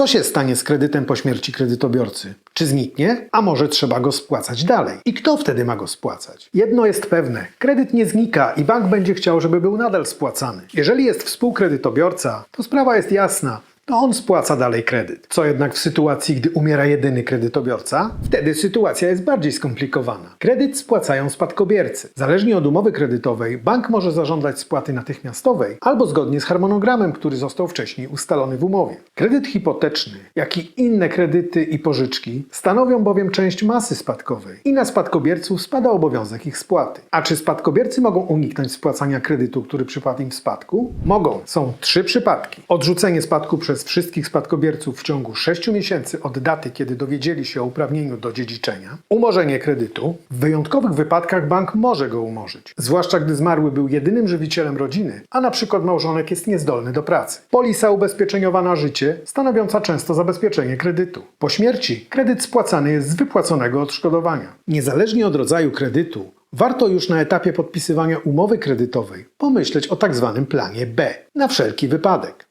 Co się stanie z kredytem po śmierci kredytobiorcy? Czy zniknie? A może trzeba go spłacać dalej? I kto wtedy ma go spłacać? Jedno jest pewne: kredyt nie znika i bank będzie chciał, żeby był nadal spłacany. Jeżeli jest współkredytobiorca, to sprawa jest jasna. To on spłaca dalej kredyt. Co jednak w sytuacji, gdy umiera jedyny kredytobiorca? Wtedy sytuacja jest bardziej skomplikowana. Kredyt spłacają spadkobiercy. Zależnie od umowy kredytowej, bank może zażądać spłaty natychmiastowej albo zgodnie z harmonogramem, który został wcześniej ustalony w umowie. Kredyt hipoteczny, jak i inne kredyty i pożyczki stanowią bowiem część masy spadkowej i na spadkobierców spada obowiązek ich spłaty. A czy spadkobiercy mogą uniknąć spłacania kredytu, który przypadł im w spadku? Mogą. Są trzy przypadki. Odrzucenie spadku przez wszystkich spadkobierców w ciągu 6 miesięcy od daty, kiedy dowiedzieli się o uprawnieniu do dziedziczenia. Umorzenie kredytu. W wyjątkowych wypadkach bank może go umorzyć. Zwłaszcza gdy zmarły był jedynym żywicielem rodziny, a na przykład małżonek jest niezdolny do pracy. Polisa ubezpieczeniowa na życie, stanowiąca często zabezpieczenie kredytu. Po śmierci kredyt spłacany jest z wypłaconego odszkodowania. Niezależnie od rodzaju kredytu, Warto już na etapie podpisywania umowy kredytowej pomyśleć o tak zwanym planie B, na wszelki wypadek.